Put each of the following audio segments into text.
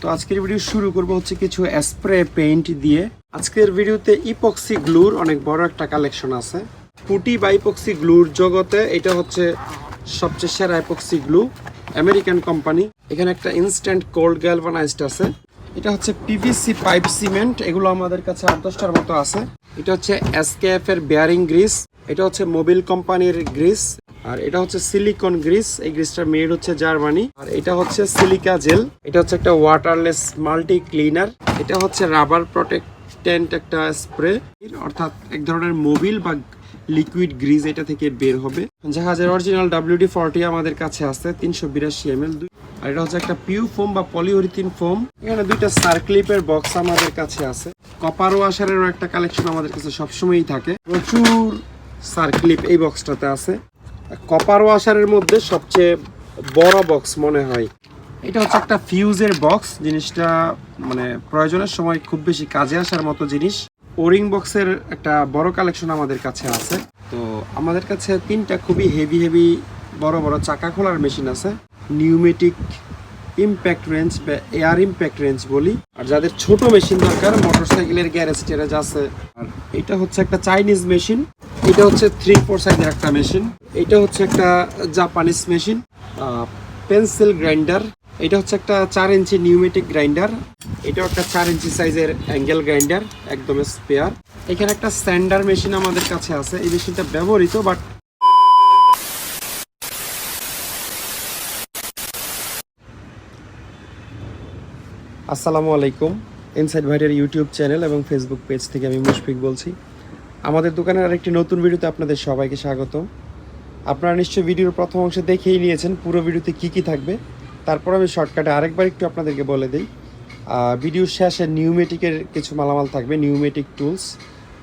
তো আজকের ভিডিও শুরু করব হচ্ছে কিছু স্প্রে পেইন্ট দিয়ে। আজকের ভিডিওতে ইপক্সি গ্লুর অনেক বড় একটা কালেকশন আছে। পুটি বা ইপক্সি গ্লুর জগতে এটা হচ্ছে সবচেয়ে সেরা ইপক্সি গ্লু আমেরিকান কোম্পানি এখানে একটা ইনস্ট্যান্ট কোল্ড গ্যালভানাইজড আছে। এটা হচ্ছে পিভিসি পাইপ সিমেন্ট এগুলো আমাদের কাছে আট দশটার মতো আছে। এটা হচ্ছে এসকেএফ এর বেয়ারিং গ্রিস এটা হচ্ছে মোবিল কোম্পানির গ্রিস আর এটা হচ্ছে সিলিকন গ্রিস এই গ্রিসটা মেড হচ্ছে জার্মানি। আর এটা হচ্ছে সিলিকা জেল এটা হচ্ছে একটা ওয়াটারলেস মাল্টি ক্লিনার এটা হচ্ছে রাবার প্রোটেক্টেন্ট একটা স্প্রে অর্থাৎ এক ধরনের মোবিল বা লিকুইড গ্রিজ এটা থেকে বের হবে। জাহাজের অরিজিনাল ডাব্লিউডি ফর্টি আমাদের কাছে আছে, তিনশো বিরাশি এম এল আর এটা হচ্ছে একটা পিউ ফোম বা পলিওরিথিন ফোম এখানে দুইটা সার্ক্লিপের বক্স আমাদের কাছে আছে। কপার ওয়াশারেরও একটা কালেকশন আমাদের কাছে সবসময়ই থাকে। প্রচুর সার্ক্লিপ এই বক্সটাতে আছে। কপার ওয়াশারের মধ্যে সবচেয়ে বড় বক্স মনে হয়। এটা হচ্ছে একটা ফিউজের বক্স জিনিসটা মানে প্রয়োজনের সময় খুব বেশি কাজে আসার মতো জিনিস। ওরিং বক্সের একটা বড় কালেকশন আমাদের কাছে আছে। তো আমাদের কাছে তিনটা খুবই হেভি হেভি বড় বড় চাকা খোলার মেশিন আছে। নিউমেটিক ইম্প্যাক্ট রেঞ্জ বা এয়ার ইম্প্যাক্ট রেঞ্জ বলি। আর যাদের ছোট মেশিন দরকার মোটরসাইকেলের গ্যারেজ ট্যারেজ আছে। আর এটা হচ্ছে একটা চাইনিজ মেশিন এটা হচ্ছে থ্রি ফোর সাইজের একটা মেশিন এটা হচ্ছে একটা জাপানিজ মেশিন পেন্সিল গ্রাইন্ডার এটা হচ্ছে একটা চার ইঞ্চি নিউমেটিক গ্রাইন্ডার এটাও একটা চার ইঞ্চি সাইজের অ্যাঙ্গেল গ্রাইন্ডার একদম স্পেয়ার এখানে একটা স্যান্ডার মেশিন আমাদের কাছে আছে। এই মেশিনটা ব্যবহৃত বাট আসসালামু আলাইকুম। ইনসাইড ভাইটের ইউটিউব চ্যানেল এবং ফেসবুক পেজ থেকে আমি মুশফিক বলছি। আমাদের দোকানের আরেকটি নতুন ভিডিওতে আপনাদের সবাইকে স্বাগতম আপনারা নিশ্চয়ই ভিডিওর প্রথম অংশে দেখেই নিয়েছেন পুরো ভিডিওতে কি কি থাকবে। তারপর আমি শর্টকাটে আরেকবার একটু আপনাদেরকে বলে দিই। আহ, ভিডিওর শেষে নিউমেটিকের কিছু মালামাল থাকবে নিউমেটিক টুলস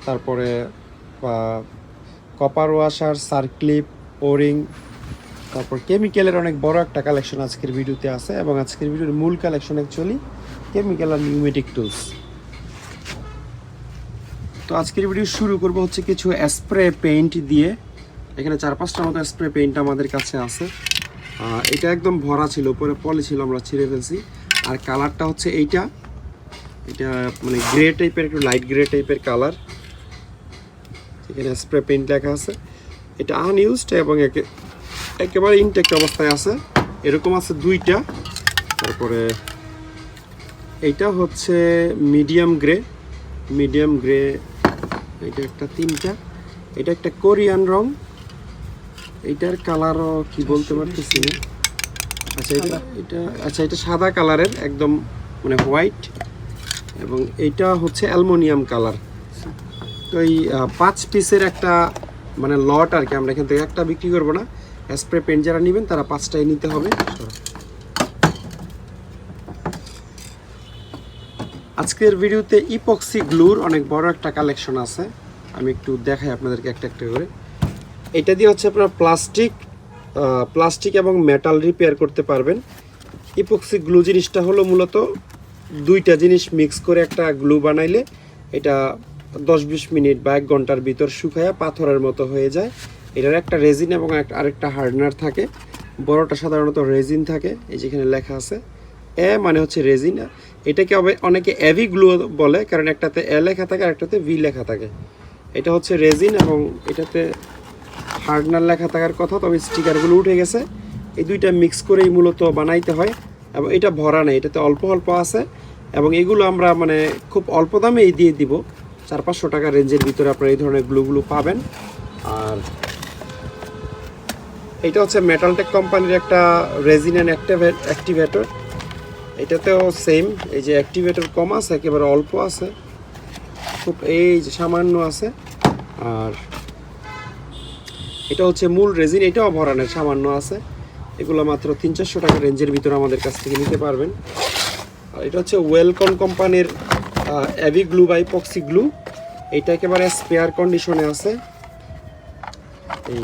তারপরে copper washer circlip O ring তারপর কেমিক্যালের অনেক বড় একটা কালেকশন আজকের ভিডিওতে আছে এবং আজকের ভিডিওর মূল কালেকশন অ্যাকচুয়ালি কেমিক্যাল আর নিউমেটিক টুলস তো আজকের ভিডিও শুরু করব হচ্ছে কিছু স্প্রে পেইন্ট দিয়ে। এখানে চার পাঁচটার মতো স্প্রে পেইন্ট আমাদের কাছে আছে। এটা একদম ভরা ছিল, উপরে পলি ছিল, আমরা ছিঁড়ে ফেলছি। আর কালারটা হচ্ছে এইটা। এটা মানে গ্রে টাইপের একটু লাইট গ্রে টাইপের কালার এখানে স্প্রে পেইন্ট লেখা আছে। এটা আনইউজড এবং একে- একেবারে ইনটেক্ট অবস্থায় আছে। এরকম আছে দুইটা। তারপরে এইটা হচ্ছে মিডিয়াম গ্রে মিডিয়াম গ্রে এটা একটা তিনটা। এটা একটা কোরিয়ান রং। এটার কালারও কি বলতে পারতেছি না। আচ্ছা এটা এটা আচ্ছা এটা সাদা কালারের একদম মানে হোয়াইট এবং এটা হচ্ছে অ্যালমোনিয়াম কালার তো এই পাঁচ পিসের একটা মানে লট আর কি আমরা এখান থেকে একটা বিক্রি করব না। স্প্রে পেন্ট যারা নেবেন তারা পাঁচটাই নিতে হবে। আজকের ভিডিওতে ইপক্সি গ্লুর অনেক বড় একটা কালেকশন আছে। আমি একটু দেখাই আপনাদেরকে একটা একটা করে। এটা দিয়ে হচ্ছে আপনার প্লাস্টিক প্লাস্টিক এবং মেটাল রিপেয়ার করতে পারবেন। ইপক্সি গ্লু জিনিসটা হলো মূলত দুইটা জিনিস মিক্স করে একটা গ্লু বানাইলে এটা দশ বিশ মিনিট বা এক ঘণ্টার ভিতর শুকায়া পাথরের মতো হয়ে যায়। এটার একটা রেজিন এবং আরেকটা হার্ডনার থাকে। বড়টা সাধারণত রেজিন থাকে, এই যেখানে লেখা আছে। এ মানে হচ্ছে রেজিন এটাকে অনেকে অ্যাভি গ্লু বলে, কারণ একটাতে এ লেখা থাকে আর একটাতে ভি লেখা থাকে। এটা হচ্ছে রেজিন এবং এটাতে হার্ডনার লেখা থাকার কথা, তবে স্টিকারগুলো উঠে গেছে। এই দুইটা মিক্স করেই মূলত বানাইতে হয় এবং এটা ভরা নেই, এটাতে অল্প অল্প আছে এবং এগুলো আমরা মানে খুব অল্প দামেই দিয়ে দিব। চার পাঁচশো টাকা রেঞ্জের ভিতরে আপনারা এই ধরনের গ্লুগুলো পাবেন। আর এটা হচ্ছে মেটালটেক কোম্পানির একটা রেজিন অ্যান্ড অ্যাক্টিভেটর। এটাতেও সেম এই যে অ্যাক্টিভেটর কম আছে, একেবারে অল্প আছে। খুব এই যে সামান্য আছে। আর এটা হচ্ছে মূল রেজিন এটাও ভরানের সামান্য আছে। এগুলো মাত্র তিন চারশো টাকা রেঞ্জের ভিতরে আমাদের কাছ থেকে নিতে পারবেন। আর এটা হচ্ছে ওয়েলকন কোম্পানির অ্যাভি গ্লু বা ইপক্সি গ্লু এটা একেবারে স্পেয়ার কন্ডিশনে আছে। এই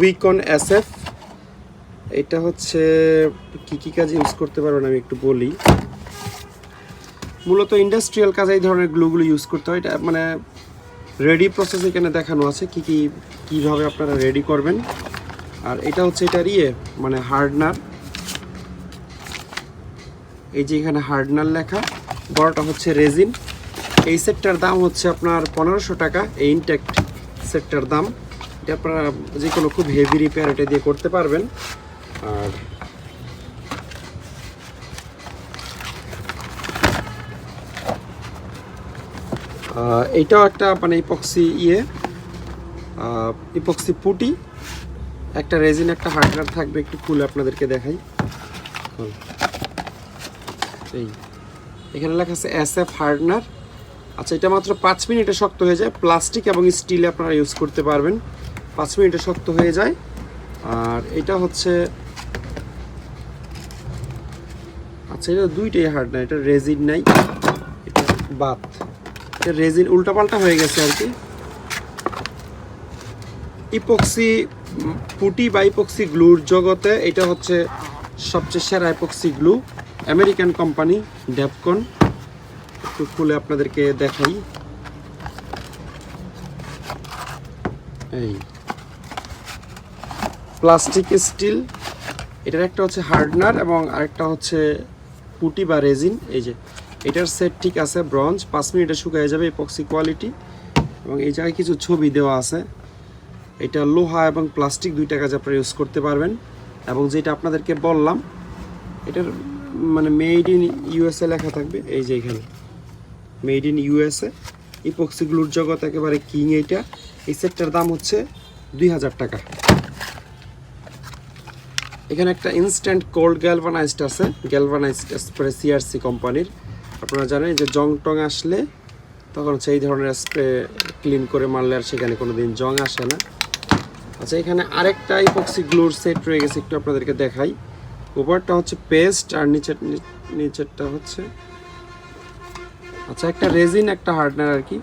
উইকন এসএফ এটা হচ্ছে কি কি কাজ ইউজ করতে পারবেন আমি একটু বলি। মূলত ইন্ডাস্ট্রিয়াল কাজে এই ধরনের গ্লুগুলো ইউজ করতে হয়। এটা মানে রেডি প্রসেস এখানে দেখানো আছে কি কি, কীভাবে আপনারা রেডি করবেন। আর এটা হচ্ছে এটার ইয়ে মানে হার্ডনার এই যে এখানে হার্ডনার লেখা, বড়টা হচ্ছে রেজিন এই সেটটার দাম হচ্ছে আপনার পনেরোশো টাকা, এই ইনটেক্ট সেটটার দাম। এটা আপনারা যে কোনো খুব হেভি রিপেয়ার এটা দিয়ে করতে পারবেন। আর এইটাও একটা মানে ইপক্সি ইয়ে ইপক্সি পুটি, একটা রেজিন একটা হার্ডনার থাকবে, একটু খুলে আপনাদেরকে দেখাই। এই, এখানে লেখা আছে এস এফ হার্ডনার আচ্ছা এটা মাত্র পাঁচ মিনিটে শক্ত হয়ে যায়। প্লাস্টিক এবং স্টিলে আপনারা ইউজ করতে পারবেন। পাঁচ মিনিটে শক্ত হয়ে যায়। আর এটা হচ্ছে আচ্ছা এটা দুইটাই হার্ড হার্ডনার এটা রেজিন নাই, এটা বাত। রেজিন উল্টাপাল্টা হয়ে গেছে আর কি। ইপক্সি পুটি বা ইপক্সি গ্লুর জগতে এটা হচ্ছে সবচেয়ে সেরা epoxy glue. American company Devcon. একটু খুলে আপনাদেরকে দেখাই। এই। প্লাস্টিক স্টিল, এটার একটা হচ্ছে হার্ডনার এবং আরেকটা হচ্ছে পুটি বা রেজিন। এই যে এটার সেট ঠিক আছে ব্রঞ্জ পাঁচ মিনিটে শুকিয়ে যাবে ইপক্সি কোয়ালিটি এবং এই জায়গায় কিছু ছবি দেওয়া আছে। এটা লোহা এবং প্লাস্টিক দুইটা কাজ আপনারা ইউজ করতে পারবেন। এবং যেটা আপনাদেরকে বললাম, এটার মানে মেড ইন ইউএসএ লেখা থাকবে। এই যে এখানে। মেড ইন ইউএসএ ইপক্সিগুলোর জগৎ একেবারে কিং এইটা। এই সেটটার দাম হচ্ছে দুই হাজার টাকা। এখানে একটা ইনস্ট্যান্ট কোল্ড গ্যালভানাইজড আছে। গ্যালভানাইজড স্প্রে সিআরসি কোম্পানির আপনারা জানেন যে জং টং আসলে তখন এই ধরনের স্প্রে ক্লিন করে মারলে আর সেখানে কোনো দিন জং আসে না। আচ্ছা এখানে আরেকটা ইপক্সি গ্লোর সেট রয়ে গেছে একটু আপনাদেরকে দেখাই। উপরটা হচ্ছে পেস্ট আর নিচের নিচেরটা হচ্ছে আচ্ছা একটা রেজিন একটা হার্ডনার আর কি।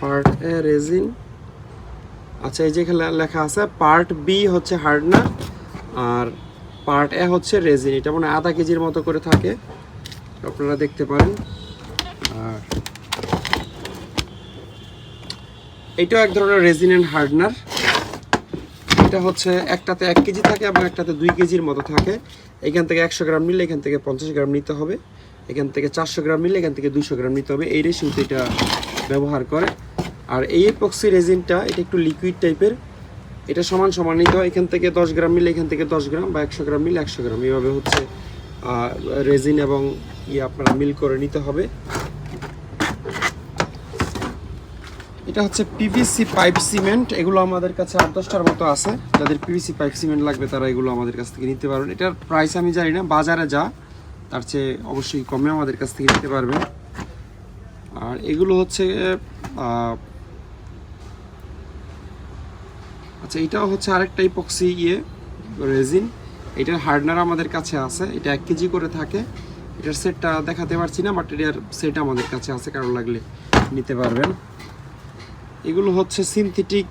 পার্ট এ রেজিন আচ্ছা এই যে লেখা আছে পার্ট বি হচ্ছে হার্ডনার আর পার্ট এ হচ্ছে রেজিন এটা মানে আধা কেজির মতো করে থাকে। আপনারা দেখতে পারেন। আর এটাও এক ধরনের রেজিন রেজিনেন্ট হার্ডনার এটা হচ্ছে একটাতে এক কেজি থাকে এবং একটাতে দুই কেজির মতো থাকে। এখান থেকে একশো গ্রাম নিলে এখান থেকে পঞ্চাশ গ্রাম নিতে হবে। এখান থেকে চারশো গ্রাম নিলে এখান থেকে দুশো গ্রাম নিতে হবে। এই রেশিওতে এটা ব্যবহার করে। আর এই এপক্সি রেজিনটা এটা একটু লিকুইড টাইপের এটা সমান সমান নিতে হয় এখান থেকে দশ গ্রাম মিলে এখান থেকে দশ গ্রাম বা একশো গ্রাম মিলে একশো গ্রাম। এইভাবে হচ্ছে রেজিন এবং ইয়ে আপনারা মিল করে নিতে হবে। এটা হচ্ছে পিভিসি পাইপ সিমেন্ট। এগুলো আমাদের কাছে আট দশটার মতো আছে। যাদের পিভিসি পাইপ সিমেন্ট লাগবে তারা এগুলো আমাদের কাছ থেকে নিতে পারবেন। এটার প্রাইস আমি জানি না, বাজারে যা, তার চেয়ে অবশ্যই কমে আমাদের কাছ থেকে নিতে পারবেন। আর এগুলো হচ্ছে আচ্ছা এটাও হচ্ছে আরেকটা ইপক্সি ইয়ে রেজিন এটার হার্ডনার আমাদের কাছে আছে, এটা এক কেজি করে থাকে। এটার সেটটা দেখাতে পারছি না বাট এটার সেট আমাদের কাছে আছে কারও লাগলে নিতে পারবেন। এগুলো হচ্ছে সিনথেটিক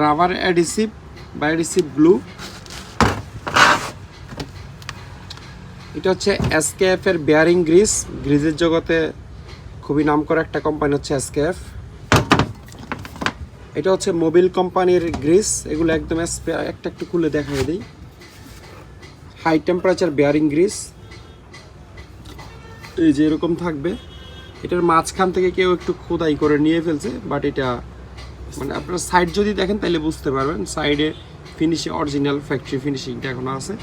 রাবার অ্যাডিসিভ বা অ্যাডিসিভ গ্লু এটা হচ্ছে এসকেএফ এর বেয়ারিং গ্রিস গ্রিজের জগতে খুবই নামকরা একটা কোম্পানি হচ্ছে এসকেএফ এটা হচ্ছে মোবিল কোম্পানির গ্রিস, এগুলো একদম একটা একটু খুলে দেখাই দিই। হাই টেম্পারেচার বেয়ারিং গ্রিস এই যে এরকম থাকবে। এটার মাঝখান থেকে কেউ একটু খোদাই করে নিয়ে ফেলছে বাট এটা মানে আপনার সাইড যদি দেখেন তাহলে বুঝতে পারবেন সাইডে ফিনিশিং অরিজিনাল ফ্যাক্টরি ফিনিশিংটা এখনও আছে।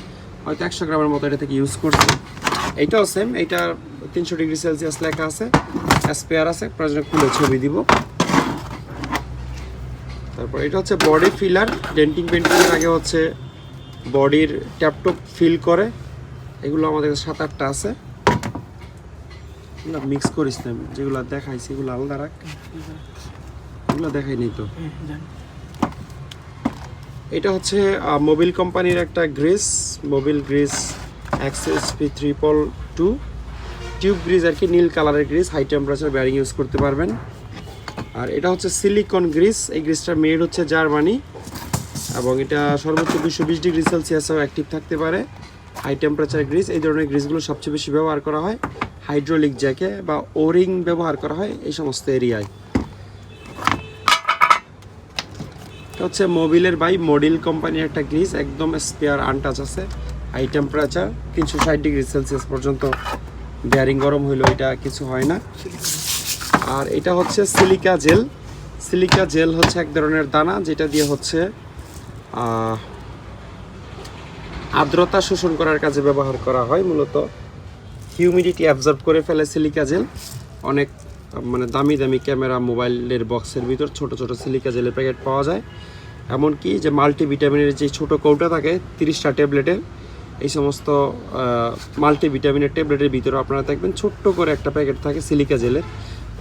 হয়তো একশো গ্রামের মতো এটা থেকে ইউজ করছে। এইটাও সেম এইটা তিনশো ডিগ্রি সেলসিয়াস লেখা আছে স্পেয়ার আছে প্রয়োজনে খুলে ছবি দিব। তারপর এটা হচ্ছে বডি ফিলার ডেন্টিং পেন্টিংয়ের আগে হচ্ছে বডির ট্যাপটপ ফিল করে। এগুলো আমাদের কাছে সাত আটটা আছে। এগুলো মিক্স করিস না যেগুলো দেখাইছি এগুলো আলাদা রাখ। এগুলো দেখাই নেই তো। এটা হচ্ছে মোবিল কোম্পানির একটা grease Mobil grease access P triple two tube grease আর কি নীল কালারের grease high temperature bearing use করতে পারবেন। আর এটা হচ্ছে সিলিকন গ্রিস এই গ্রিসটা মেড হচ্ছে জার্মানি এবং এটা সর্বোচ্চ দুশো বিশ ডিগ্রি সেলসিয়াসও অ্যাক্টিভ থাকতে পারে। হাই টেম্পারেচার গ্রিস এই ধরনের গ্রিসগুলো সবচেয়ে বেশি ব্যবহার করা হয়। হাইড্রোলিক জ্যাকে বা ওরিং ব্যবহার করা হয় এই সমস্ত এরিয়ায়। এটা হচ্ছে মোবিলের বাই মডিল কোম্পানির একটা গ্রিস একদম স্পেয়ার আনটাচ আছে। হাই টেম্পারেচার তিনশো ষাট ডিগ্রি সেলসিয়াস পর্যন্ত বেয়ারিং গরম হইলেও এটা কিছু হয় না। আর এটা হচ্ছে সিলিকা জেল। সিলিকা জেল হচ্ছে এক ধরনের দানা, যেটা দিয়ে হচ্ছে আর্দ্রতা শোষণ করার কাজে ব্যবহার করা হয়। মূলত হিউমিডিটি অ্যাবজর্ব করে ফেলে সিলিকা জেল। অনেক মানে দামি দামি ক্যামেরা মোবাইলের বক্সের ভিতর ছোট ছোট সিলিকা জেলের প্যাকেট পাওয়া যায়। এমনকি যে মাল্টিভিটামিনের যে ছোট কৌটা থাকে, তিরিশটা ট্যাবলেটের, এই সমস্ত মাল্টিভিটামিনের ট্যাবলেটের ভিতরে আপনারা দেখবেন ছোট্ট করে একটা প্যাকেট থাকে সিলিকা জেলের।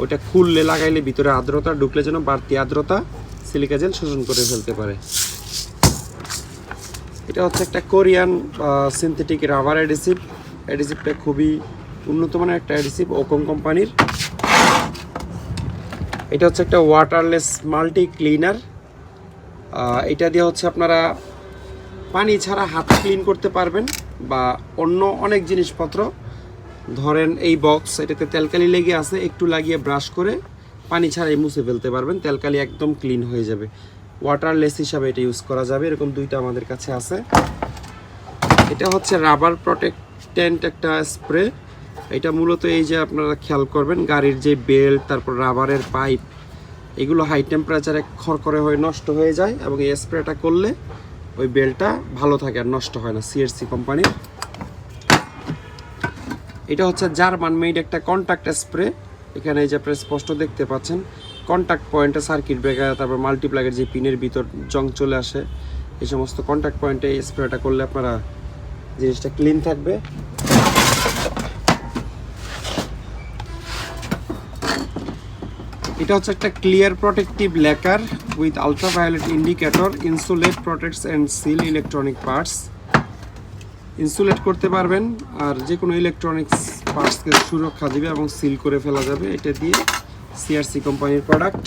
ওটা খুললে লাগাইলে ভিতরে আর্দ্রতা ঢুকলে যেন বাড়তি আর্দ্রতা সিলিকা জেল শোষণ করে ফেলতে পারে। এটা হচ্ছে একটা কোরিয়ান সিনথেটিক রাবার অ্যাডিসিভ অ্যাডিসিভটা খুবই উন্নত মানের একটা অ্যাডিসিভ ওকম কোম্পানির। এটা হচ্ছে একটা ওয়াটারলেস মাল্টি ক্লিনার এটা দিয়ে হচ্ছে আপনারা পানি ছাড়া হাত ক্লিন করতে পারবেন বা অন্য অনেক জিনিসপত্র ধরেন এই বক্স এটাতে তেলকালি লেগে আছে, একটু লাগিয়ে ব্রাশ করে পানি ছাড়াই মুছে ফেলতে পারবেন। তেলকালি একদম ক্লিন হয়ে যাবে। ওয়াটারলেস হিসাবে এটা ইউজ করা যাবে। এরকম দুইটা আমাদের কাছে আছে। এটা হচ্ছে রাবার প্রোটেক্টেন্ট একটা স্প্রে এটা মূলত এই যে আপনারা খেয়াল করবেন, গাড়ির যে বেল্ট তারপর রাবারের পাইপ এগুলো হাই টেম্পারেচারে খড়খড়ে হয়ে নষ্ট হয়ে যায় এবং এই স্প্রেটা করলে ওই বেল্টটা ভালো থাকে আর নষ্ট হয় না সিএসসি কোম্পানির এটা হচ্ছে জার্মান মেড একটা কন্ট্যাক্ট স্প্রে এখানে এই যে আপনারা স্পষ্ট দেখতে পাচ্ছেন। কন্ট্যাক্ট পয়েন্টে সার্কিট ব্রেকার তারপর মাল্টিপ্লাগের যে পিনের ভিতর জং চলে আসে। এই সমস্ত কন্ট্যাক্ট পয়েন্টে এই স্প্রেটা করলে আপনারা জিনিসটা ক্লিন থাকবে। এটা হচ্ছে একটা clear protective lacquer with ultraviolet indicator insulate protects and seal electronic parts insulate করতে পারবেন আর যে কোনো ইলেকট্রনিক্স পার্টসকে সুরক্ষা দেবে এবং সিল করে ফেলা যাবে। এটা দিয়ে সিআরসি কোম্পানির প্রোডাক্ট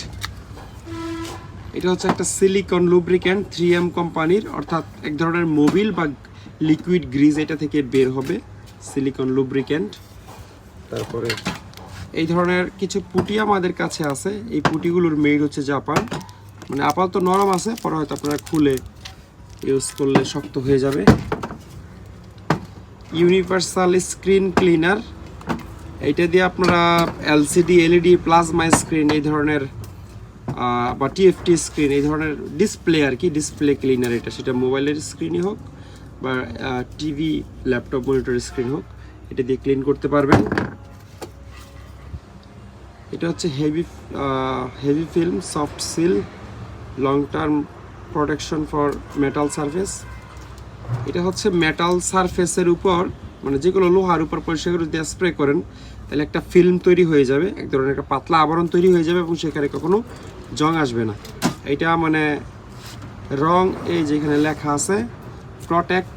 এটা হচ্ছে একটা সিলিকন লুব্রিক্যান্ট থ্রি এম কোম্পানির, অর্থাৎ এক ধরনের মোবিল বা লিকুইড গ্রিজ এটা থেকে বের হবে সিলিকন লুব্রিক্যান্ট তারপরে এই ধরনের কিছু পুটি আমাদের কাছে আছে। এই পুটিগুলোর মেড হচ্ছে জাপান। মানে আপাতত নরম আছে, পরে হয়তো আপনারা খুলে ইউজ করলে শক্ত হয়ে যাবে। Universal screen cleaner. এইটা দিয়ে আপনারা এলসিডি, এলইডি প্লাজমা স্ক্রিন, এই ধরনের বা টিএফটি স্ক্রিন, এই ধরনের ডিসপ্লে আর কি, ডিসপ্লে ক্লিনার এটা। সেটা মোবাইলের স্ক্রিনই হোক বা টিভি, ল্যাপটপ মনিটর স্ক্রিন হোক, এটা দিয়ে ক্লিন করতে পারবেন। এটা হচ্ছে heavy heavy film, soft seal, long term protection for metal surface. এটা হচ্ছে মেটাল সারফেসের উপর মানে যেগুলো লোহার উপর পরিষ্কার করে দিয়ে স্প্রে করেন, তাহলে একটা ফিল্ম তৈরি হয়ে যাবে, এক ধরনের একটা পাতলা আবরণ তৈরি হয়ে যাবে এবং সেখানে কখনো জং আসবে না। এটা মানে রং, এই যেখানে লেখা আছে protect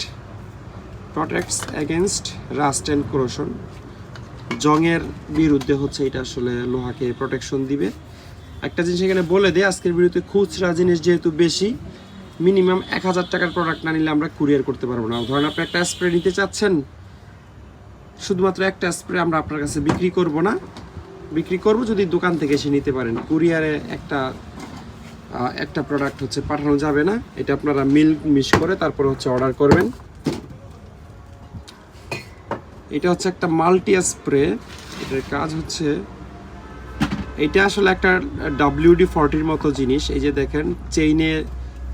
protects against rust and corrosion জংয়ের বিরুদ্ধে হচ্ছে এটা আসলে লোহাকে প্রোটেকশন দিবে। একটা জিনিস এখানে বলে দেয়, আজকের বিরুদ্ধে খুচরা জিনিস যেহেতু বেশি মিনিমাম এক হাজার টাকার প্রোডাক্ট না নিলে আমরা কুরিয়ার করতে পারব না। ধরেন আপনি একটা স্প্রে নিতে চাচ্ছেন, শুধুমাত্র একটা স্প্রে আমরা আপনার কাছে বিক্রি করব না। বিক্রি করব যদি দোকান থেকে এসে নিতে পারেন। কুরিয়ারে একটা একটা প্রোডাক্ট হচ্ছে পাঠানো যাবে না। এটা আপনারা মিল মিশ করে তারপর হচ্ছে অর্ডার করবেন। এটা হচ্ছে একটা মাল্টি স্প্রে এটার কাজ হচ্ছে, এটা আসলে একটা ডাব্লিউডি ফর্টির মতো জিনিস। এই যে দেখেন চেইনে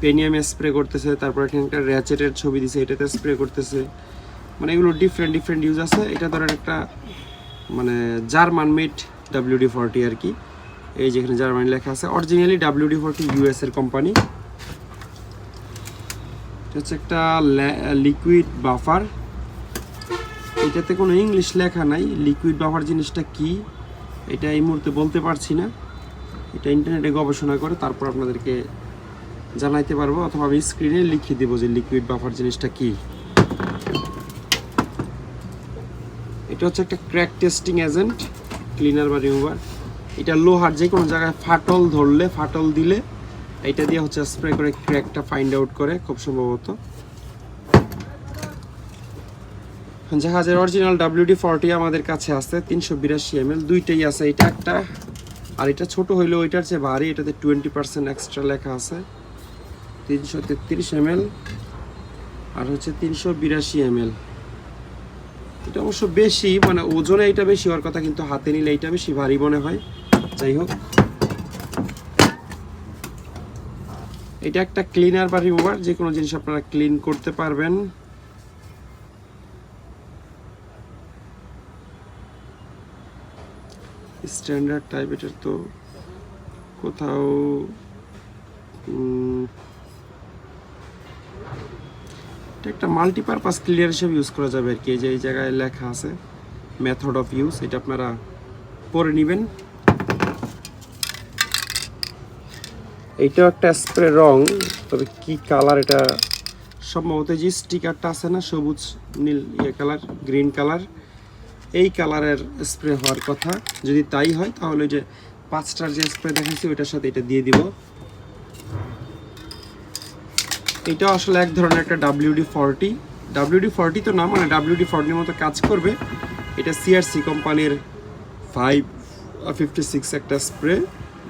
পেনিয়ামে স্প্রে করতেছে, তারপর এখানে একটা র্যাচেটের ছবি দিছে, এটাতে স্প্রে করতেছে। মানে এগুলো ডিফারেন্ট ডিফারেন্ট ইউজ আছে। এটা ধরেন একটা মানে জার্মান মেড ডাব্লিউডি ফর্টি আর কি। এই যেখানে জার্মানি লেখা আছে। অরিজিনালি ডাব্লিউডি ফর্টি ইউএস এর কোম্পানি হচ্ছে একটা লিকুইড বাফার এটাতে কোনো ইংলিশ লেখা নাই। লিকুইড বাফার জিনিসটা কি? এটা এই মুহূর্তে বলতে পারছি না। এটা ইন্টারনেটে গবেষণা করে, তারপর আপনাদেরকে জানাইতে পারব অথবা আমি স্ক্রিনে লিখিয়ে দেবো যে লিকুইড বাফার জিনিসটা কি। এটা হচ্ছে একটা ক্র্যাক টেস্টিং এজেন্ট ক্লিনার বা রিমুভার এটা লোহার, যে কোনো জায়গায় ফাটল ধরলে, ফাটল দিলে, এটা দিয়ে হচ্ছে স্প্রে করে ক্র্যাকটা ফাইন্ড আউট করে, খুব সম্ভবত। জাহাজের অরিজিনাল ডাব্লিউডি ফর্টি আমাদের কাছে আছে, তিনশো বিরাশি এম দুইটাই আছে। এটা একটা, আর এটা ছোট হইলেও ওইটার চেয়ে ভারী, এটাতে টোয়েন্টি পার্সেন্ট এক্সট্রা লেখা আছে। তিনশো তেত্রিশ এম আর হচ্ছে তিনশো বিরাশি এম এটা অবশ্য বেশি মানে ওজনে এটা বেশি হওয়ার কথা, কিন্তু হাতে নিলে এটা বেশি ভারী মনে হয়। যাই হোক। এটা একটা ক্লিনার বা রিমুভার যে কোনো জিনিস আপনারা ক্লিন করতে পারবেন। স্ট্যান্ডার্ড টাইপ এটার তো কোথাও এটা একটা মাল্টিপারপাস ক্লিয়ার হিসেবে ইউজ করা যাবে আর কি। এই যে, এই জায়গায় লেখা আছে মেথড অফ ইউজ এটা আপনারা পড়ে নেবেন। এইটাও একটা স্প্রে রং, তবে কি কালার এটা? সম্ভবত যে স্টিকারটা আছে না, সবুজ, নীল ইয়ে কালার গ্রিন কালার এই কালারের স্প্রে হওয়ার কথা। যদি তাই হয়, তাহলে ওই যে পাঁচটার যে স্প্রে দেখাচ্ছি ওইটার সাথে এটা দিয়ে দিব। এটা আসলে এক ধরনের একটা ডাব্লিউডি ফর্টি ডাব্লিউডি ফর্টি তো না মানে ডাব্লিউডি ফর্টির মতো কাজ করবে। এটা সিআরসি কোম্পানির ফাইভ ফিফটি সিক্স একটা স্প্রে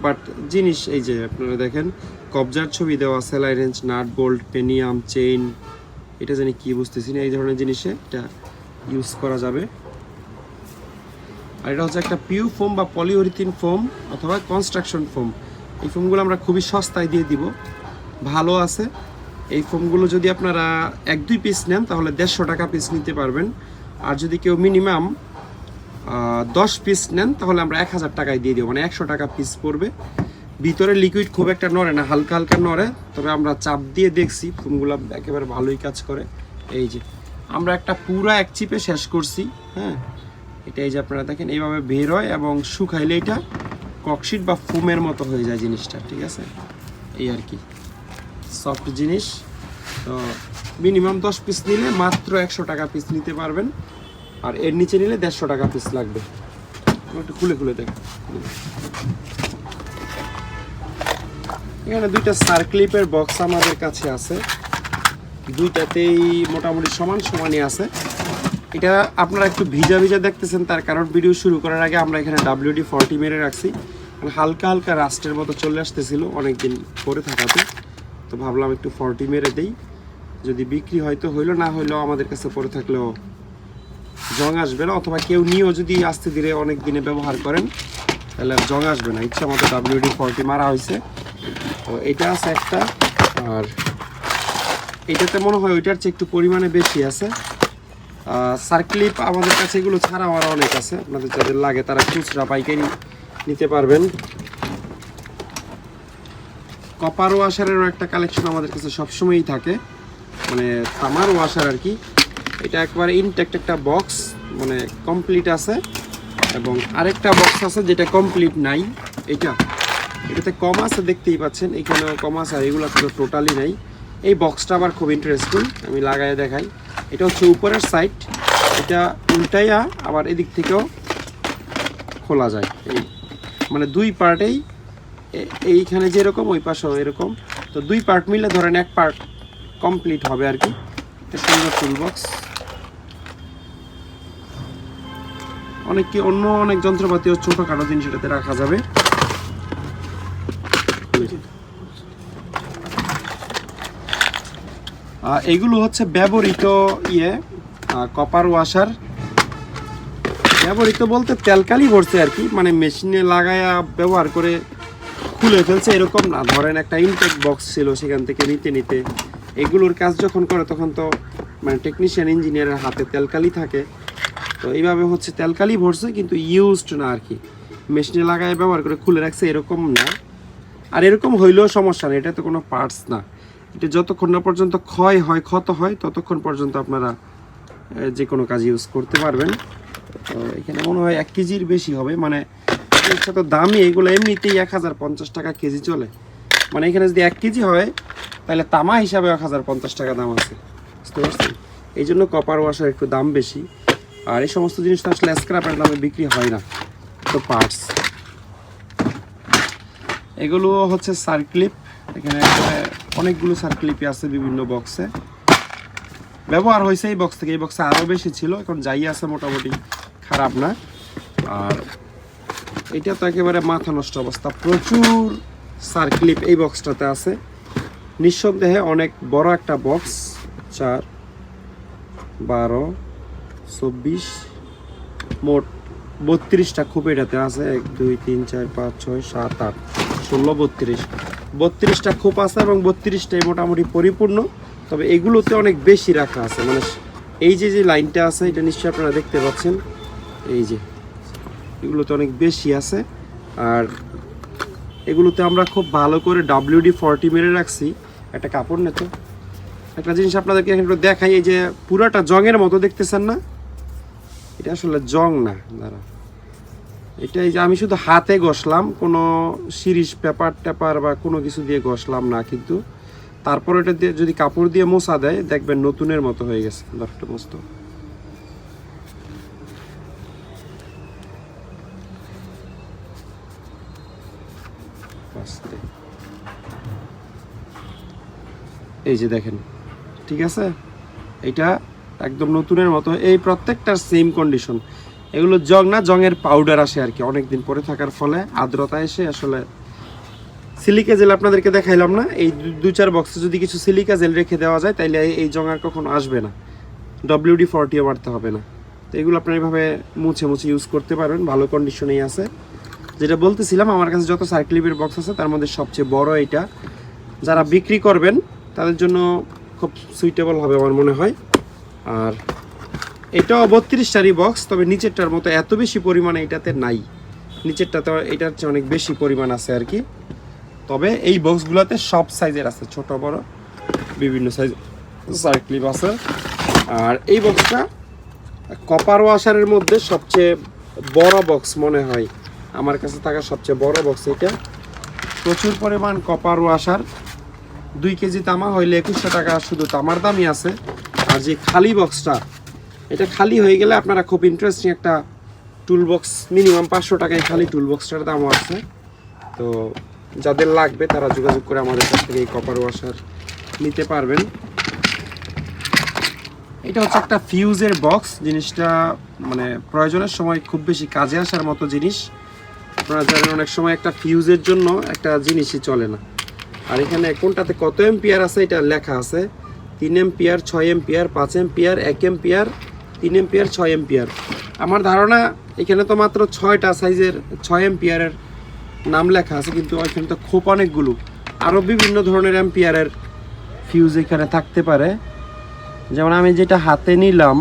বাট জিনিস এই যে আপনারা দেখেন, কবজার ছবি দেওয়া, সেলাই রেঞ্জ, নাট বোল্ট পেনিয়াম চেইন এটা জানি কি বুঝতেছি না, এই ধরনের জিনিসে এটা ইউজ করা যাবে। আর এটা হচ্ছে একটা পিউ ফোম বা পলিওরিথিন ফোম অথবা কনস্ট্রাকশন ফোম এই ফোমগুলো আমরা খুবই সস্তায় দিয়ে দিব। ভালো আছে। এই ফোমগুলো যদি আপনারা এক, দুই পিস নেন, তাহলে দেড়শো টাকা পিস নিতে পারবেন। আর যদি কেউ মিনিমাম দশ পিস নেন, তাহলে আমরা এক হাজার টাকায় দিয়ে দিব। মানে একশো টাকা পিস পড়বে। ভিতরে লিকুইড খুব একটা নড়ে না, হালকা হালকা নড়ে। তবে আমরা চাপ দিয়ে দেখছি ফোমগুলো একেবারে ভালোই কাজ করে। এই যে, আমরা একটা পুরা এক চিপে শেষ করছি হ্যাঁ? এটা এই যে আপনারা দেখেন, এইভাবে বের হয় এবং শুকাইলে এটা ককশিট বা ফোমের মতো হয়ে যায় জিনিসটা, ঠিক আছে? এই আর কি। সফট জিনিস। তো মিনিমাম দশ পিস নিলে মাত্র একশো টাকা পিস নিতে পারবেন। আর এর নিচে নিলে দেড়শো টাকা পিস লাগবে। একটু খুলে খুলে দেখ। এখানে দুইটা সার্ক্লিপের বক্স আমাদের কাছে আছে। দুইটাতেই মোটামুটি সমান সমানই আছে। এটা আপনারা একটু ভিজা ভিজা দেখতেছেন, তার কারণ ভিডিও শুরু করার আগে আমরা এখানে ডাব্লিউডি ফর্টি মেরে রাখছি। মানে হালকা হালকা রাস্টের মতো চলে আসতেছিল অনেকদিন পরে থাকাতে। তো ভাবলাম একটু ফর্টি মেরে দেই। যদি বিক্রি হয়তো হইল, না হইলেও আমাদের কাছে পরে থাকলেও জং আসবে না, অথবা কেউ নিয়েও যদি আস্তে ধীরে অনেক দিনে ব্যবহার করেন, তাহলে জং আসবে না। ইচ্ছা মতো ডাব্লিউডি ফর্টি মারা হয়েছে। তো এটা আছে একটা, আর এটাতে মনে হয় ওইটার চেয়ে একটু পরিমাণে বেশি আছে। সার্ক্লিপ আমাদের কাছে এগুলো ছাড়াও আরও অনেক আছে। আপনাদের যাদের লাগে তারা খুচরা পাইকারি নিতে পারবেন। কপার ওয়াশারেরও একটা কালেকশন আমাদের কাছে সবসময়ই থাকে। মানে তামার ওয়াশার আর কি। এটা একবারে ইনটেক্ট একটা বক্স মানে কমপ্লিট আছে। এবং আরেকটা বক্স আছে যেটা কমপ্লিট নাই। এটা এটাতে কম আছে দেখতেই পাচ্ছেন, এখানেও কম আছে আর এগুলো তো টোটালি নাই। এই বক্সটা আবার খুব ইন্টারেস্টিং আমি লাগাই দেখাই। এটা হচ্ছে উপরের সাইড এটা উল্টাইয়া আবার এদিক থেকেও খোলা যায়। এই মানে দুই পার্টেই এইখানে যেরকম, ওই পাশেও এরকম। তো দুই পার্ট মিলে ধরেন এক পার্ট কমপ্লিট হবে আর কি। সুন্দর টুল বক্স অনেক কি অন্য অনেক যন্ত্রপাতিও ছোটোখাটো জিনিস এটাতে রাখা যাবে। এগুলো হচ্ছে ব্যবহৃত ইয়ে কপার ওয়াশার ব্যবহৃত বলতে তেলকালি ভরছে আর কি মানে মেশিনে লাগায়া ব্যবহার করে খুলে ফেলছে, এরকম না। ধরেন একটা ইনটেক বক্স ছিল সেখান থেকে নিতে নিতে, এগুলোর কাজ যখন করে তখন তো মানে টেকনিশিয়ান ইঞ্জিনিয়ারের হাতে তেলকালি থাকে। তো এইভাবে হচ্ছে তেলকালি ভরছে, কিন্তু ইউজড না আর কি। মেশিনে লাগায় ব্যবহার করে খুলে রাখছে, এরকম না। আর এরকম হইলেও সমস্যা নেই এটা তো কোনো পার্টস না। এটা যতক্ষণ না পর্যন্ত ক্ষয় হয়, ক্ষত হয়, ততক্ষণ পর্যন্ত আপনারা যে কোনো কাজ ইউজ করতে পারবেন। তো এখানে মনে হয় এক কেজির বেশি হবে। মানে এর সাথে দামি, এগুলো এমনিতেই এক হাজার পঞ্চাশ টাকা কেজি চলে। মানে এখানে যদি এক কেজি হয়, তাহলে তামা হিসাবে এক হাজার পঞ্চাশ টাকা দাম আছে। বুঝতে পারছেন? এই জন্য কপার ওয়াশার একটু দাম বেশি। আর এই সমস্ত জিনিস তো আসলে স্ক্র্যাপের দামে বিক্রি হয় না। তো পার্টস এগুলো হচ্ছে সার্ক্লিপ এখানে অনেকগুলো সার্ক্লিপই আছে বিভিন্ন বক্সে ব্যবহার হয়েছে এই বক্স থেকে। এই বক্সে আরও বেশি ছিল। এখন যাই আছে মোটামুটি, খারাপ না। আর এটা তো একেবারে মাথা নষ্ট অবস্থা। প্রচুর সার্ক্লিপ এই বক্সটাতে আছে। নিঃসন্দেহে অনেক বড় একটা বক্স, চার, বারো, চব্বিশ, মোট বত্রিশটা খুব এটাতে আছে। এক, দুই, তিন, চার, পাঁচ, ছয়, সাত, আট, ষোলো, বত্রিশ। বত্রিশটা খোপ আছে এবং বত্রিশটাই মোটামুটি পরিপূর্ণ। তবে এগুলোতে অনেক বেশি রাখা আছে। মানে এই যে যে লাইনটা আছে, এটা নিশ্চয়ই আপনারা দেখতে পাচ্ছেন। এই যে এগুলোতে অনেক বেশি আছে। আর এগুলোতে আমরা খুব ভালো করে ডাব্লিউডি ফর্টি মেরে রাখছি। একটা কাপড় নেতো একটা জিনিস আপনাদেরকে একটু দেখাই, এই যে পুরাটা জংয়ের মতো দেখতেছেন না? এটা আসলে জং না, দাঁড়া। এটা এই যে আমি শুধু হাতে ঘষলাম, কোনো সিরিজ পেপার টেপার বা কোনো কিছু দিয়ে ঘষলাম না কিন্তু। তারপর এটা দিয়ে যদি কাপড় দিয়ে মোছা দেয়, দেখবেন নতুনের মতো হয়ে গেছে। দশটা মস্ত আস্তে। এই যে দেখেন, ঠিক আছে? এটা একদম নতুনের মতো। এই প্রত্যেকটার সেম কন্ডিশন এগুলো জং না, জংয়ের পাউডার আসে আর কি, অনেকদিন পরে থাকার ফলে আর্দ্রতা এসে আসলে সিলিকা জেল আপনাদেরকে দেখাইলাম না, এই দু- চার বক্সে যদি কিছু সিলিকা জেল রেখে দেওয়া যায়, তাইলে এই- জং আর কখনো আসবে না। ডব্লিউডি ফর্টিও মারতে হবে না। তো এগুলো আপনারা এইভাবে মুছে মুছে ইউজ করতে পারবেন, ভালো কন্ডিশনেই আছে। যেটা বলতেছিলাম, আমার কাছে যত সাইক্লিপের বক্স আছে, তার মধ্যে সবচেয়ে বড় এটা যারা বিক্রি করবেন তাদের জন্য খুব সুইটেবল হবে আমার মনে হয়। আর এটাও বত্রিশটারই বক্স তবে নিচেরটার মতো এত বেশি পরিমাণে এটাতে নাই। নিচেরটাতে এটার চেয়ে অনেক বেশি পরিমাণ আছে আর কি। তবে এই বক্সগুলোতে সব সাইজের আছে, ছোট, বড়, বিভিন্ন সাইজ সার্ক্লিপ আছে। আর এই বক্সটা কপার ওয়াশারের মধ্যে সবচেয়ে বড় বক্স মনে হয়। আমার কাছে থাকা সবচেয়ে বড় বক্স এটা। প্রচুর পরিমাণ কপার ওয়াশার দুই কেজি তামা হইলে একুশশো টাকা শুধু তামার দামই আছে। আর যে খালি বক্সটা এটা খালি হয়ে গেলে আপনারা খুব ইন্টারেস্টিং একটা টুল বক্স মিনিমাম পাঁচশো টাকায় খালি টুল বক্সটার দামও আছে। তো যাদের লাগবে তারা যোগাযোগ করে আমাদের কাছ থেকে এই কপার ওয়াশার নিতে পারবেন। এটা হচ্ছে একটা ফিউজের বক্স জিনিসটা মানে প্রয়োজনের সময় খুব বেশি কাজে আসার মতো জিনিস। আপনারা জানেন অনেক সময় একটা ফিউজের জন্য একটা জিনিসই চলে না। আর এখানে কোনটাতে কত এম্পিয়ার আছে এটা লেখা আছে। তিন এম্পিয়ার ছয় এম্পিয়ার পাঁচ এম্পিয়ার এক এম্পিয়ার তিন এম্পিয়ার ছয় এম্পিয়ার আমার ধারণা এখানে তো মাত্র ছয়টা সাইজের ছয় এম্পিয়ারের নাম লেখা আছে, কিন্তু এখানে তো খুব অনেকগুলো। আরও বিভিন্ন ধরনের এম্পিয়ারের ফিউজ এখানে থাকতে পারে। যেমন আমি যেটা হাতে নিলাম,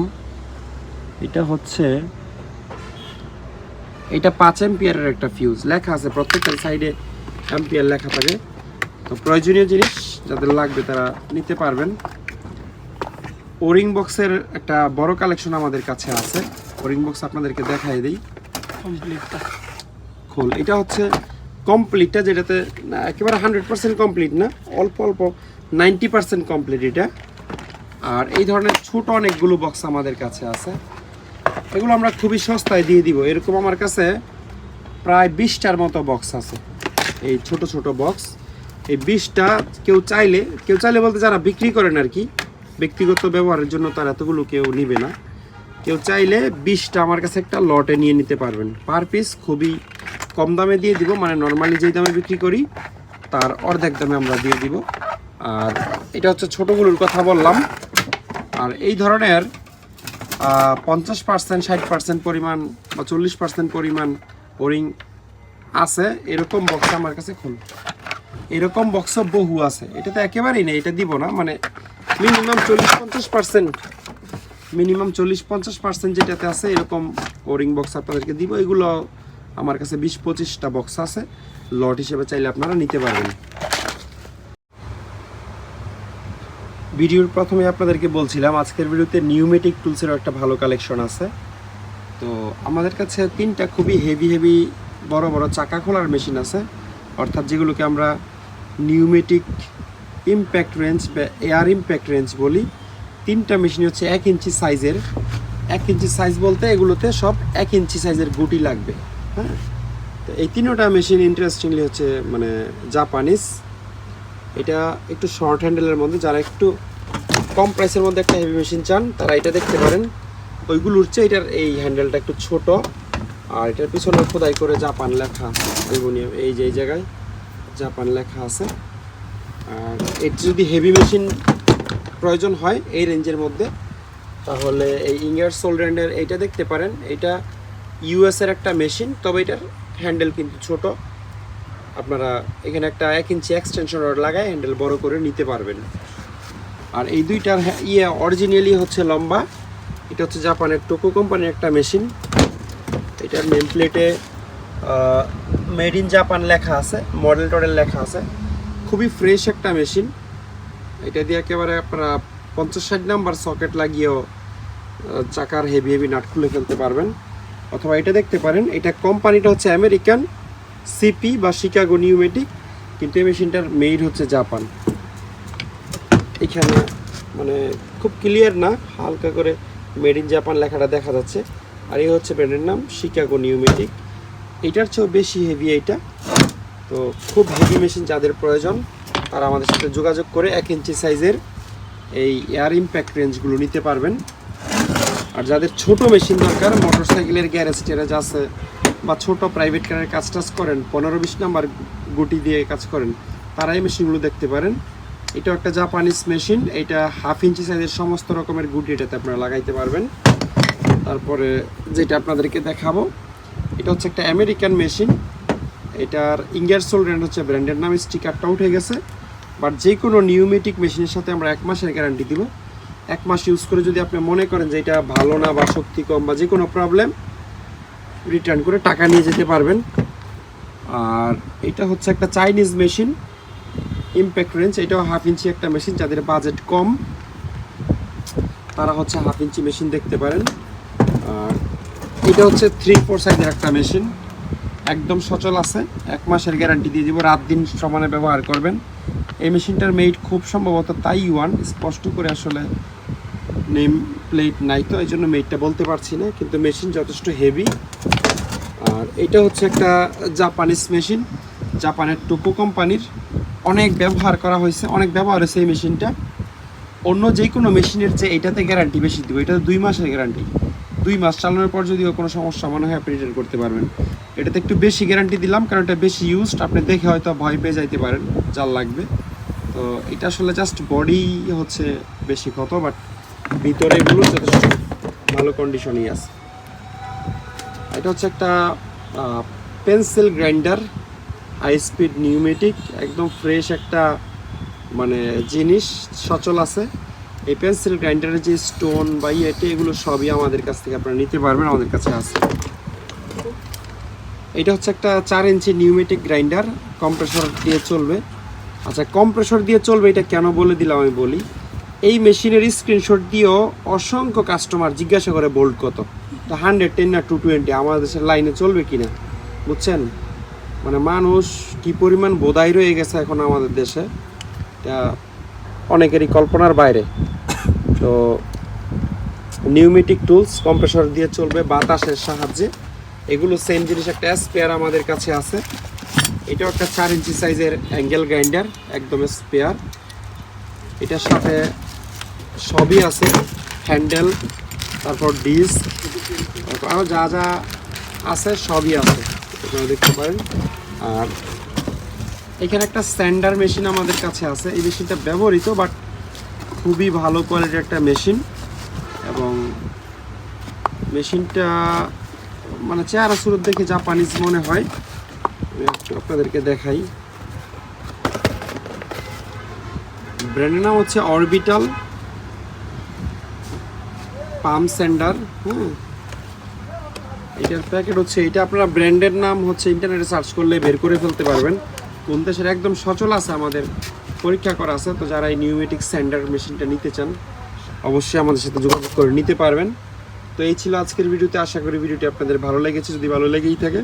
এটা হচ্ছে, এটা পাঁচ এম্পিয়ারের একটা ফিউজ লেখা আছে, প্রত্যেকটা সাইডে এম্পিয়ার লেখা থাকে। তো প্রয়োজনীয় জিনিস যাদের লাগবে তারা নিতে পারবেন। ওরিং বক্সের একটা বড় কালেকশন আমাদের কাছে আছে। ওরিং বক্স আপনাদেরকে দেখাই দিই। কমপ্লিটটা খোল। এটা হচ্ছে কমপ্লিটটা যেটাতে না, একেবারে হান্ড্রেড পার্সেন্ট কমপ্লিট না অল্প অল্প নাইনটি পার্সেন্ট কমপ্লিট এটা। আর এই ধরনের ছোট অনেকগুলো বক্স আমাদের কাছে আছে। এগুলো আমরা খুবই সস্তায় দিয়ে দিব। এরকম আমার কাছে প্রায় বিশটার মতো বক্স আছে। এই ছোট ছোট বক্স এই বিষটা কেউ চাইলে কেউ চাইলে বলতে যারা বিক্রি করেন আর কি, ব্যক্তিগত ব্যবহারের জন্য তার এতগুলো কেউ নিবে না। কেউ চাইলে বিষটা আমার কাছে একটা লটে নিয়ে নিতে পারবেন। পার পিস খুবই কম দামে দিয়ে দিব মানে নর্মালি যেই দামে বিক্রি করি, তার অর্ধেক দামে আমরা দিয়ে দিব। আর এটা হচ্ছে ছোটোগুলোর কথা বললাম। আর এই ধরনের পঞ্চাশ পার্সেন্ট, ষাট পার্সেন্ট পরিমাণ বা চল্লিশ পার্সেন্ট পরিমাণ ওরিং আছে, এরকম বক্স আমার কাছে খুল এরকম বক্স বহু আছে। এটা তো একেবারেই নেই, এটা দিব না। মানে মিনিমাম চল্লিশ পঞ্চাশ পার্সেন্ট মিনিমাম চল্লিশ পঞ্চাশ পার্সেন্ট যেটাতে আছে, এরকম ওরিং বক্স আপনাদেরকে দিব। এগুলো আমার কাছে বিশ পঁচিশটা বক্স আছে। লট হিসেবে চাইলে আপনারা নিতে পারবেন। ভিডিওর প্রথমে আপনাদেরকে বলছিলাম, আজকের ভিডিওতে নিউমেটিক টুলসেরও একটা ভালো কালেকশন আছে। তো আমাদের কাছে তিনটা খুবই হেভি হেভি বড় বড় চাকা খোলার মেশিন আছে। অর্থাৎ যেগুলোকে আমরা নিউমেটিক ইম্প্যাক্ট রেঞ্জ বা এয়ার ইম্প্যাক্ট রেঞ্জ বলি, তিনটা মেশিন হচ্ছে এক ইঞ্চি সাইজের এক ইঞ্চি সাইজ বলতে এগুলোতে সব এক ইঞ্চি সাইজের গুটি লাগবে হ্যাঁ? তো এই তিনোটা মেশিন ইন্টারেস্টিংলি হচ্ছে মানে জাপানিজ এটা একটু শর্ট হ্যান্ডেলের মধ্যে, যারা একটু কম প্রাইসের মধ্যে একটা হেভি মেশিন চান, তারা এটা দেখতে পারেন। ওইগুলোর চেয়ে এটার এই হ্যান্ডেলটা একটু ছোট। আর এটার পিছনে খোদাই করে জাপান লেখা অ্যালুমিনিয়াম এই যে, এই জায়গায়। জাপান লেখা আছে। আর এর যদি হেভি মেশিন প্রয়োজন হয় এই রেঞ্জের মধ্যে, তাহলে এই ইঙ্গার সোলড্যান্ডের এইটা দেখতে পারেন। এটা ইউএস এর একটা মেশিন তবে এটার হ্যান্ডেল কিন্তু ছোট। আপনারা এখানে একটা এক ইঞ্চি এক্সটেনশন লাগায় হ্যান্ডেল বড় করে নিতে পারবেন। আর এই দুইটার ইয়ে অরিজিনালি হচ্ছে লম্বা। এটা হচ্ছে জাপানের টোকো কোম্পানির একটা মেশিন এটার নেম প্লেটে মেড ইন জাপান লেখা আছে মডেল টডেল লেখা আছে। খুবই ফ্রেশ একটা মেশিন এটা দিয়ে একেবারে আপনারা পঞ্চাশ ষাট নাম্বার সকেট লাগিয়েও চাকার হেভি হেভি নাট খুলে ফেলতে পারবেন। অথবা এটা দেখতে পারেন, এটা কোম্পানিটা হচ্ছে আমেরিকান, সিপি বা শিকাগো নিউমেটিক, কিন্তু এই মেশিনটার মেড হচ্ছে জাপান। এখানে মানে খুব ক্লিয়ার না, হালকা করে মেড ইন জাপান লেখাটা দেখা যাচ্ছে। আর এই হচ্ছে ব্র্যান্ডের নাম শিকাগো নিউমেটিক। এটার চেয়েও বেশি হেভি এটা তো খুব হেভি মেশিন যাদের প্রয়োজন, তারা আমাদের সাথে যোগাযোগ করে এক ইঞ্চি সাইজের এই এয়ার ইম্প্যাক্ট রেঞ্জগুলো নিতে পারবেন। আর যাদের ছোট মেশিন দরকার মোটর সাইকেলের গ্যারেজ ট্যারেজ আছে বা ছোট প্রাইভেট কারের কাজ টাজ করেন, পনেরো বিশ নাম্বার গুটি দিয়ে কাজ করেন তারা এই মেশিনগুলো দেখতে পারেন। এটা একটা জাপানিজ মেশিন এটা হাফ ইঞ্চি সাইজের সমস্ত রকমের গুটি এটাতে আপনারা লাগাইতে পারবেন। তারপরে যেটা আপনাদেরকে দেখাবো এটা হচ্ছে একটা আমেরিকান মেশিন এটার ইঙ্গারসোল ব্র্যান্ড হচ্ছে ব্র্যান্ডের নাম, স্টিকারটা উঠে গেছে। বাট যে কোনো নিউমেটিক মেশিনের সাথে আমরা এক মাসের গ্যারান্টি দিব। এক মাস ইউজ করে যদি আপনি মনে করেন যে এটা ভালো না বা শক্তি কম বা যে কোনো প্রবলেম রিটার্ন করে টাকা নিয়ে যেতে পারবেন। আর এটা হচ্ছে একটা চাইনিজ মেশিন ইম্প্যাক্ট রেঞ্জ এটাও হাফ ইঞ্চি একটা মেশিন যাদের বাজেট কম, তারা হচ্ছে হাফ ইঞ্চি মেশিন দেখতে পারেন। আর এটা হচ্ছে থ্রি ফোর সাইজের একটা মেশিন একদম সচল আছে। এক মাসের গ্যারান্টি দিয়ে দিব। রাত দিন সমানে ব্যবহার করবেন। এই মেশিনটার মেইট খুব সম্ভবত তাইওয়ান। স্পষ্ট করে আসলে নেম প্লেট নাই তো এই জন্য মেডটা বলতে পারছি না। কিন্তু মেশিন যথেষ্ট হেভি আর এটা হচ্ছে একটা জাপানিজ মেশিন জাপানের টোকো কোম্পানির। অনেক ব্যবহার করা হয়েছে। অনেক ব্যবহার হয়েছে এই মেশিনটা অন্য যে কোনো মেশিনের চেয়ে এটাতে গ্যারান্টি বেশি দেবো। এটাতে দুই মাসের গ্যারান্টি দুই মাস চালানোর পর যদিও কোনো সমস্যা মনে হয় আপনি রিটার্ন করতে পারবেন। এটাতে একটু বেশি গ্যারান্টি দিলাম, কারণ এটা বেশি ইউজড আপনি দেখে হয়তো ভয় পেয়ে যাইতে পারেন, জাল লাগবে। তো এটা আসলে জাস্ট বডি হচ্ছে বেশি ক্ষত বাট ভিতরে এগুলো যথেষ্ট ভালো কন্ডিশনই আছে। এটা হচ্ছে একটা pencil grinder high speed pneumatic একদম ফ্রেশ একটা মানে জিনিস, সচল আছে। এই পেন্সিল গ্রাইন্ডারের যে স্টোন বা ইয়েটে এগুলো সবই আমাদের কাছ থেকে আপনারা নিতে পারবেন, আমাদের কাছে আছে। এটা হচ্ছে একটা চার ইঞ্চি নিউমেটিক গ্রাইন্ডার কম্প্রেসর দিয়ে চলবে। আচ্ছা কম্প্রেসর দিয়ে চলবে, এটা কেন বলে দিলাম আমি বলি। এই মেশিনের স্ক্রিনশট দিয়েও অসংখ্য কাস্টমার জিজ্ঞাসা করে বোল্ট কত। তো হান্ড্রেড টেন না টু টোয়েন্টি আমাদের দেশের লাইনে চলবে কি না বুঝছেন? মানে মানুষ কি পরিমাণ বোধাই রয়ে গেছে এখন আমাদের দেশে। এটা অনেকেরই কল্পনার বাইরে। তো নিউমেটিক টুলস কম্প্রেসর দিয়ে চলবে বাতাসের সাহায্যে। এগুলো সেম জিনিস একটা স্পেয়ার আমাদের কাছে আছে। এটাও একটা চার ইঞ্চি সাইজের অ্যাঙ্গেল গ্রাইন্ডার একদম স্পেয়ার এটার সাথে সবই আছে। হ্যান্ডেল তারপর ডিস আরও যা যা আছে সবই আছে। আপনারা দেখতে পারেন। আর এখানে একটা স্ট্যান্ডার মেশিন আমাদের কাছে আছে। এই মেশিনটা ব্যবহৃত বাট খুবই ভালো কোয়ালিটির একটা মেশিন এবং মেশিনটা মানে চেহারা সুরত দেখে জাপানিজ মনে হয়। আমি একটু আপনাদেরকে দেখাই। ব্র্যান্ডের নাম হচ্ছে অরবিটাল পাম্প স্যান্ডার হ্যাঁ এটার প্যাকেট হচ্ছে এটা আপনারা ব্র্যান্ডের নাম হচ্ছে ইন্টারনেটে সার্চ করলে বের করে ফেলতে পারবেন। কোন দেশের একদম সচল আছে, আমাদের পরীক্ষা করা আছে, তো যারা এই নিউমেটিক স্যান্ডার মেশিনটা নিতে চান, অবশ্যই আমাদের সাথে যোগাযোগ করে নিতে পারবেন। তো এই ছিল আজকের ভিডিওতে, আশা করি ভিডিওটি আপনাদের ভালো লেগেছে। যদি ভালো লেগেই থাকে,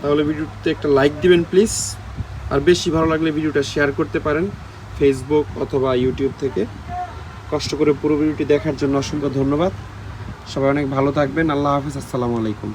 তাহলে ভিডিওতে একটা লাইক দিবেন প্লিজ আর বেশি ভালো লাগলে ভিডিওটা শেয়ার করতে পারেন ফেসবুক অথবা ইউটিউব থেকে। কষ্ট করে পুরো ভিডিওটি দেখার জন্য অসংখ্য ধন্যবাদ। সবাই অনেক ভালো থাকবেন। আল্লাহ হাফিজ। আসসালামু আলাইকুম।